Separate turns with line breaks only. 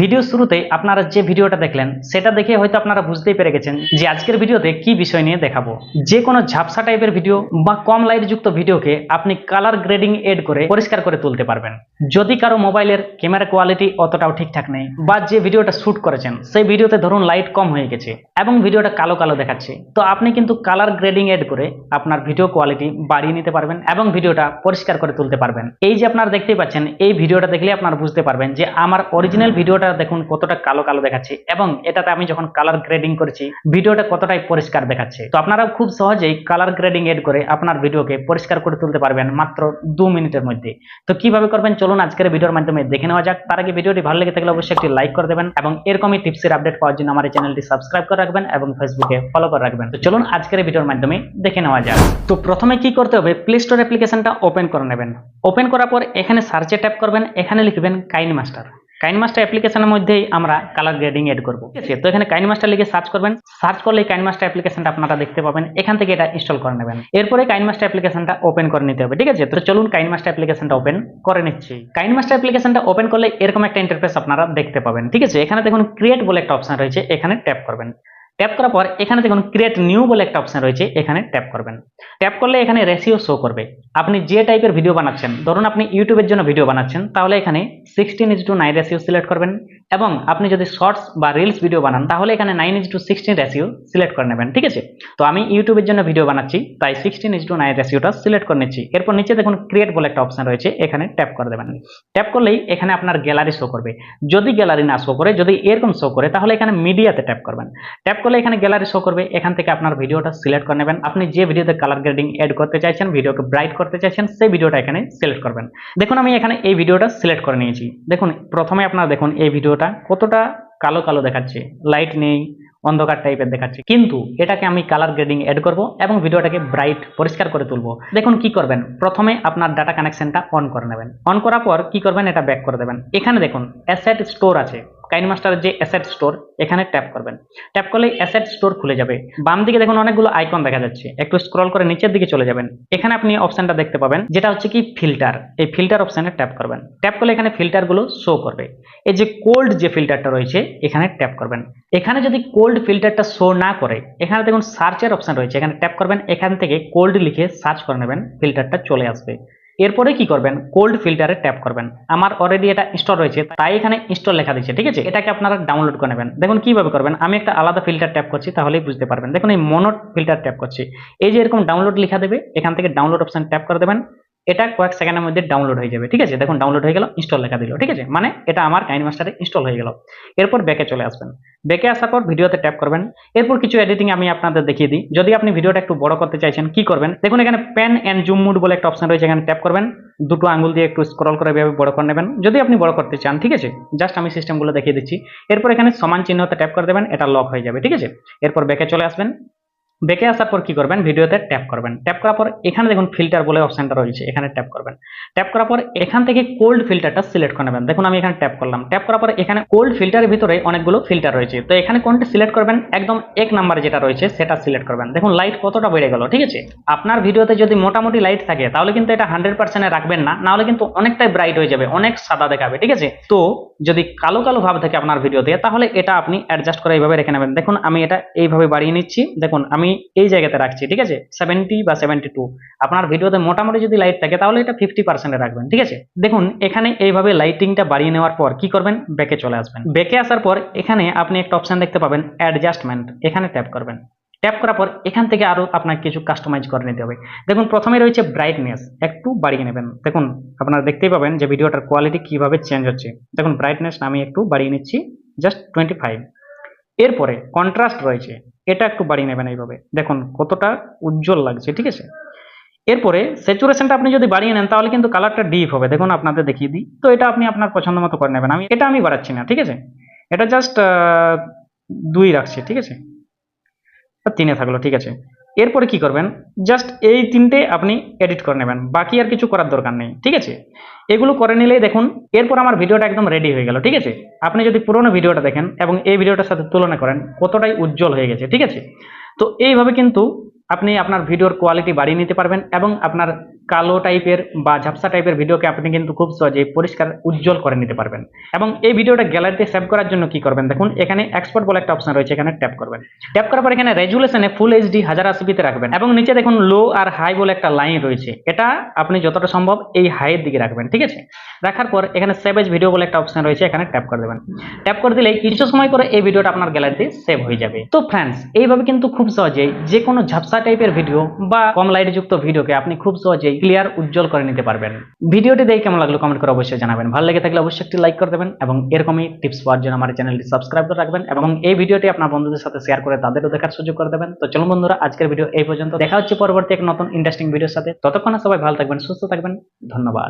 Video শুরুতে আপনারা যে ভিডিওটা দেখলেন, সেটা দেখে হয়তো আপনারা বুঝতেই পেরে গেছেন যে আজকের ভিডিওতে কি বিষয় নিয়ে দেখাবো। যে কোনো ঝাপসা টাইপের ভিডিও বা কম লাইট যুক্ত ভিডিওকে আপনি কালার গ্রেডিং এড করে পরিষ্কার করে তুলতে পারবেন। যদি কারও মোবাইলের ক্যামেরা কোয়ালিটি অতটাও ঠিকঠাক নেই বা যে ভিডিওটা শুট করেছেন, সেই ভিডিওতে ধরুন লাইট কম হয়ে গেছে এবং ভিডিওটা কালো কালো দেখাচ্ছে, তো আপনি কিন্তু কালার গ্রেডিং এড করে আপনার ভিডিও কোয়ালিটি বাড়িয়ে নিতে পারবেন এবং ভিডিওটা পরিষ্কার করে তুলতে পারবেন। এই যে আপনারা দেখতেই পাচ্ছেন, এই ভিডিওটা দেখলে আপনারা বুঝতে পারবেন যে আমার অরিজিনাল ভিডিওটা দেখুন কতটা কালো কালো দেখাচ্ছে এবং এটাতে আমি যখন কালার গ্রেডিং করেছি, ভিডিওটা কতটাই পরিষ্কার দেখাচ্ছে। তো আপনারা খুব সহজেই কালার গ্রেডিং এড করে আপনার ভিডিওকে পরিষ্কার করে তুলতে পারবেন মাত্র দু মিনিটের মধ্যে। তো কীভাবে করবেন? চলুন আজকের ভিডিওর মাধ্যমে দেখে নেওয়া যাক। তার আগে ভিডিওটি ভালো লেগে থাকলে অবশ্যই একটি লাইক করে দেবেন এবং এরকমই টিপসের আপডেট পাওয়ার জন্য আমার চ্যানেলটি সাবস্ক্রাইব করে রাখবেন এবং ফেসবুকে ফলো করে রাখবেন। তো চলুন আজকের ভিডিওর মাধ্যমে দেখে নেওয়া যাক। তো প্রথমে কি করতে হবে? প্লে স্টোর অ্যাপ্লিকেশনটা ওপেন করে নেবেন। ওপেন করার পর এখানে সার্চে ট্যাপ করবেন, এখানে লিখবেন কাইন মাস্টার কাইন মাস্টার অ্যাপ্লিকেশনের মধ্যেই আমরা কালার গ্রেডিং এড করব। ঠিক আছে? তো এখানে কাইন মাস্টার লিখে সার্চ করবেন। সার্চ করলে কাইন মাস্টার অ্যাপ্লিকেশনটা আপনারা দেখতে পাবেন। এখান থেকে এটা ইনস্টল করে নেবেন। এরপরে কাইন মাস্টার অ্যাপ্লিকেশনটা ওপেন করে নিতে হবে। ঠিক আছে? তো চলুন কাইন মাস্টার অ্যাপ্লিকেশনটা ওপেন করে নিচ্ছি। কাইন মাস্টার অ্যাপ্লিকেশনটা ওপেন করলে এরকম একটা ইন্টারফেস আপনারা দেখতে পাবেন। ঠিক আছে? এখানে দেখুন ক্রিয়েট বলে একটা অপশন রয়েছে। এখানে ট্যাপ করবেন। ট্যাপ করার পর এখানে দেখুন ক্রিয়েট নিউ বলে একটা অপশন রয়েছে, এখানে ট্যাপ করবেন। ট্যাপ করলে এখানে রেশিও শো করবে। আপনি যে টাইপের ভিডিও বানাচ্ছেন, ধরুন আপনি ইউটিউবের জন্য ভিডিও বানাচ্ছেন, তাহলে এখানে sixteen is to nine ratio select করবেন। এবং আপনি যদি শর্টস বা রিলস ভিডিও বানান, তাহলে এখানে nine is to sixteen ratio select করে নেবেন, ঠিক আছে? তো আমি ইউটিউবের জন্য ভিডিও বানাচ্ছি, তাই সিক্সটিন ইজ টু নাইন রেশিওটা সিলেক্ট করে নিচ্ছি। এরপর নিচে দেখুন ক্রিয়েট বলে একটা অপশন রয়েছে, এখানে ট্যাপ করে দেবেন। ট্যাপ করলেই এখানে আপনার গ্যালারি শো করবে। যদি গ্যালারি না শো করে, যদি এরকম শো করে, তাহলে এখানে মিডিয়াতে ট্যাপ করবেন। ট্যাপ করলে এখানে গ্যালারি শো করবে, এখান থেকে আপনার ভিডিওটা সিলেক্ট করে নেবেন। আপনি যে ভিডিওতে কালার গ্রেডিং এড করতে চাইছেন ভিডিওকে ব্রাইট করতে চাইছেন, সেই ভিডিওটা এখানে সিলেক্ট করবেন। দেখুন আমি এখানে এই ভিডিওটা সিলেক্ট করে নিয়েছি। দেখুন, প্রথমে আপনারা দেখুন এই ভিডিওটা কতটা কালো কালো দেখাচ্ছে? লাইট নেই, অন্ধকার টাইপের দেখাচ্ছে। কিন্তু এটাকে আমি কালার গ্রেডিং অ্যাড করব এবং ভিডিওটাকে ব্রাইট পরিষ্কার করে তুলবো। দেখুন কি করবেন? প্রথমে আপনার ডাটা কানেকশনটা অন করে নেবেন। অন করার পর কি করবেন? এটা ব্যাক করে দেবেন। এখানে দেখুন অ্যাসেট স্টোর আছে। কাইন মাস্টারের যে অ্যাসেট স্টোর এখানে ট্যাপ করবেন। ট্যাপ করলে অ্যাসেট স্টোর খুলে যাবে। বাম দিকে দেখুন অনেকগুলো আইকন দেখা যাচ্ছে। একটু স্ক্রল করে নিচের দিকে চলে যাবেন। এখানে আপনি অপশনটা দেখতে পাবেন, যেটা হচ্ছে কি ফিল্টার এই ফিল্টার অপশানে ট্যাপ করবেন। ট্যাপ করলে এখানে ফিল্টারগুলো শো করবে। এই যে কোল্ড যে ফিল্টারটা রয়েছে, এখানে ট্যাপ করবেন। এখানে যদি কোল্ড ফিল্টারটা শো না করে, এখানে দেখুন সার্চের অপশন রয়েছে। এখানে ট্যাপ করবেন, এখান থেকে কোল্ড লিখে সার্চ করে নেবেন ফিল্টারটা চলে আসবে। এরপরে কি করবেন? কোল্ড ফিল্টারে ট্যাপ করবেন। আমার অলরেডি এটা ইনস্টল রয়েছে, তাই এখানে ইনস্টল লেখা দিচ্ছে ঠিক আছে? এটাকে আপনারা ডাউনলোড করে নেবেন। দেখুন কীভাবে করবেন? আমি একটা আলাদা ফিল্টার ট্যাপ করছি, তাহলেই বুঝতে পারবেন। দেখুন এই মনোট ফিল্টার ট্যাপ করছি। এই যে এরকম ডাউনলোড লেখা দেবে, এখান থেকে ডাউনলোড অপশন ট্যাপ করে দেবেন। এটা কয়েক সেকেন্ডের মধ্যে ডাউনলোড হয়ে যাবে, ঠিক আছে? দেখুন ডাউনলোড হয়ে গেল ইনস্টল লেখা দিল, ঠিক আছে? মানে এটা আমার কাইন মাস্টারে ইনস্টল হয়ে গেল। এরপর ব্যাকে চলে আসবেন। ব্যাকে আসার পর ভিডিওতে ট্যাপ করবেন। এরপর কিছু এডিটিং আমি আপনাদের দেখিয়ে দিই। যদি আপনি ভিডিওটা একটু বড় করতে চাইছেন, কি করবেন? দেখুন, এখানে পেন অ্যান্ড জুম মুড বলে একটা অপশন রয়েছে, এখানে ট্যাপ করবেন। দুটো আঙুল দিয়ে একটু স্ক্রল করে এভাবে বড় করে নেবেন। যদি আপনি বড় করতে চান, ঠিক আছে? জাস্ট আমি সিস্টেমগুলো দেখিয়ে দিচ্ছি। এরপর এখানে সমান চিহ্নতে ট্যাপ করে দেবেন, এটা লক হয়ে যাবে, ঠিক আছে? এরপর ব্যাকে চলে আসবেন। বেঁকে আসার পর কি করবেন? ভিডিওতে ট্যাপ করবেন। ট্যাপ করার পর এখানে দেখুন ফিল্টার বলে অপশনটা রয়েছে, এখানে ট্যাপ করবেন। ট্যাপ করার পর এখান থেকে কোল্ড ফিল্টারটা সিলেক্ট করে নেবেন। দেখুন আমি এখানে ট্যাপ করলাম। ট্যাপ করার পর এখানে কোল্ড ফিল্টারের ভিতরে অনেকগুলো ফিল্টার রয়েছে। তো এখানে কোনটা সিলেক্ট করবেন? একদম এক নাম্বার যেটা রয়েছে, সেটা সিলেক্ট করবেন। দেখুন লাইট কতটা বেড়ে গেল, ঠিক আছে? আপনার ভিডিওতে যদি মোটামুটি লাইট থাকে, তাহলে কিন্তু এটা হান্ড্রেড পার্সেন্টে রাখবেন না। নাহলে কিন্তু অনেকটাই ব্রাইট হয়ে যাবে, অনেক সাদা দেখাবে, ঠিক আছে? তো যদি কালো কালো ভাব থাকে আপনার ভিডিওতে, তাহলে এটা আপনি অ্যাডজাস্ট করে এইভাবে রেখে নেবেন। দেখুন আমি এটা এইভাবে বাড়িয়ে নিচ্ছি। দেখুন আমি এই জায়গাতে রাখছি, ঠিক আছে? সেভেন্টি বা সেভেন্টি টু আপনার ভিডিওতে মোটামুটি যদি লাইট থাকে, তাহলে এটা ফিফটি পার্সেন্টে রাখবেন, ঠিক আছে? দেখুন, এখানে এইভাবে লাইটিংটা বাড়িয়ে নেওয়ার পর কি করবেন? ব্যাকে চলে আসবেন। ব্যাকে আসার পর এখানে আপনি একটা অপশন দেখতে পাবেন অ্যাডজাস্টমেন্ট এখানে ট্যাপ করবেন। ট্যাপ করার পর এখান থেকে আরও আপনাকে কিছু কাস্টমাইজ করে নিতে হবে। দেখুন, প্রথমে রয়েছে ব্রাইটনেস একটু বাড়িয়ে নেবেন। দেখুন, আপনারা দেখতেই পাবেন যে ভিডিওটার কোয়ালিটি কীভাবে চেঞ্জ হচ্ছে। দেখুন ব্রাইটনেস আমি একটু বাড়িয়ে নিচ্ছি জাস্ট টোয়েন্টি ফাইভ এরপরে কন্ট্রাস্ট রয়েছে। এটা একটু বাড়িয়ে নেবেন এইভাবে। দেখুন কতটা উজ্জ্বল লাগছে, ঠিক আছে? এরপরে স্যাচুরেশনটা আপনি যদি বাড়িয়ে নেন, তাহলে কিন্তু কালারটা ডিপ হবে। দেখুন আপনাদের দেখিয়ে দিই। তো এটা আপনি আপনার পছন্দ মতো করে নেবেন। আমি এটা আমি বাড়াচ্ছি না, ঠিক আছে? এটা জাস্ট দুই রাখছি, ঠিক আছে? তিনে থাকল, ঠিক আছে? এরপরে কি করবেন? জাস্ট এই তিনটে আপনি এডিট করে নেবেন। বাকি আর কিছু করার দরকার নেই, ঠিক আছে? এগুলো করে নিলেই দেখুন, এরপর আমার ভিডিওটা একদম রেডি হয়ে গেল, ঠিক আছে? আপনি যদি পুরোনো ভিডিওটা দেখেন এবং এই ভিডিওটার সাথে তুলনা করেন, কতটাই উজ্জ্বল হয়ে গেছে, ঠিক আছে? তো এইভাবে কিন্তু আপনি আপনার ভিডিওর কোয়ালিটি বাড়িয়ে নিতে পারবেন এবং আপনার কালো টাইপের বা ঝাপসা টাইপের ভিডিওকে আপনি কিন্তু খুব সহজে পরিষ্কার, উজ্জ্বল করে নিতে পারবেন। এবং এই ভিডিওটা গ্যালারিতে সেভ করার জন্য কি করবেন? দেখুন, এখানে এক্সপোর্ট বলে একটা অপশন রয়েছে, এখানে ট্যাপ করবেন। ট্যাপ করার পর এখানে রেজুলেশনে ফুল এইচডি হাজার আশিপিতে রাখবেন এবং নিচে দেখুন লো আর হাই বলে একটা লাইন রয়েছে। এটা আপনি যতটা সম্ভব এই হাইয়ের দিকে রাখবেন, ঠিক আছে? রাখার পর এখানে সেভ এজ ভিডিও বলে একটা অপশন রয়েছে, এখানে ট্যাপ করে দেবেন। ট্যাপ করে দিলেই কিছু সময় করে এই ভিডিওটা আপনার গ্যালারিতে সেভ হয়ে যাবে। তো ফ্রেন্ডস এইভাবে কিন্তু খুব সহজেই যে কোনো ঝাপসা টাইপের ভিডিও বা কম লাইট যুক্ত ভিডিওকে আপনি খুব সহজেই ক্লিয়ার উজ্জ্বল করে নিতে পারবেন। ভিডিওটি দেখে কেমন লাগল কমেন্ট করে অবশ্যই জানাবেন। ভালো লেগে থাকলে অবশ্যই একটি লাইক করে দেবেন এবং এরকমই টিপস পাওয়ার জন্য আমার চ্যানেলটি সাবস্ক্রাইব করে রাখবেন এবং এই ভিডিওটি আপনার বন্ধুদের সাথে শেয়ার করে তাদেরও দেখার সুযোগ করে দেবেন। তো চলুন বন্ধুরা, আজকের ভিডিও এই পর্যন্ত। দেখা হচ্ছে পরবর্তী এক নতুন ইন্টারেস্টিং ভিডিওর সাথে। ততক্ষণে সবাই ভালো থাকবেন, সুস্থ থাকবেন। ধন্যবাদ।